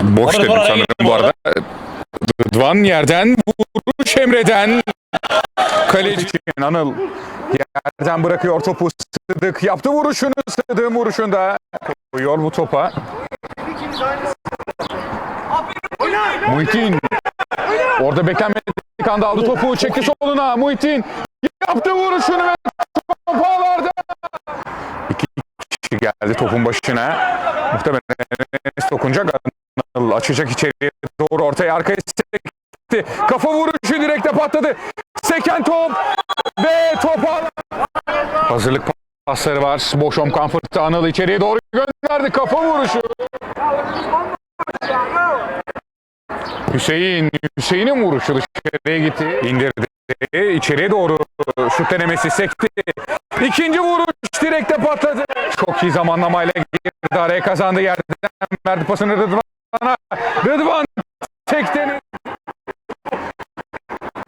Boş dedim sanırım bu arada. Rıdvan yerden vuruş Emre'den. Kaleci Anıl yerden bırakıyor topu Sıdık yaptı vuruşunu Sıdık'ın vuruşunda koyuyor bu topa. Muhittin orada beklenmedik anda aldı topu çekti soluna Muhittin yaptı vuruşunu ve top ağlarda. İki kişi geldi topun başına. Muhtemelen dokunacak. Açacak içeriye doğru ortaya arkaya sekti. Kafa vuruşu direkte patladı. Seken top ve top. Hazırlık pasları var. Boşom Comfort'ta Anıl içeriye doğru gönderdi. Kafa vuruşu. Hüseyin, Hüseyin'in vuruşu dışarıya gitti. İndirdi. İçeriye doğru şut denemesi sekti. İkinci vuruş direkte patladı. Çok iyi zamanlamayla girdi. Araya kazandı yerden. Verdi pasını Rıdvan'a.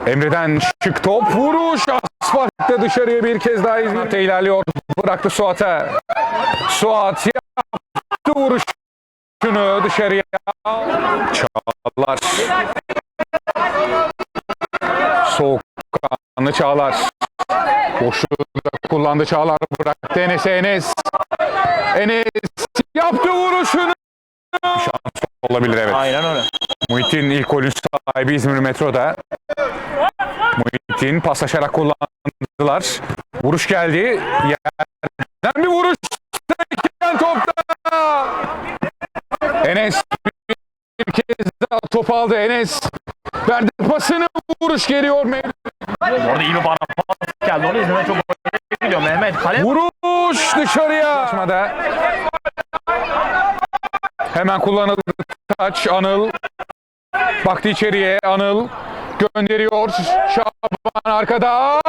Emre'den şık top vuruş. Asfaltta dışarıya bir kez daha İzmir'de ilerliyor. Bıraktı Suat'a. Suat yaptı vuruşunu dışarıya. Çağlar. Soğukkanlı Çağlar. Boşluğu da kullandı Çağlar. Bıraktı Enes'e Enes. Enes yaptı vuruşunu. Şans olabilir evet. Aynen öyle. Muhittin ilk golün sahibi İzmir Metro'da. Muhittin paslaşarak kullandılar. Vuruş geldi. Yerden bir vuruş. Seken topta. Enes bir kez daha top aldı Enes. Verdi pasını vuruş geliyor. Orada iyi bir bana pas geldi. Onu izlemeye çok gidiyor. Mehmet kale Vuruş dışarıya. Açmada. Hemen kullanıldı. Taç Anıl. Baktı içeriye Anıl. Gönderiyor. Şaban arkada.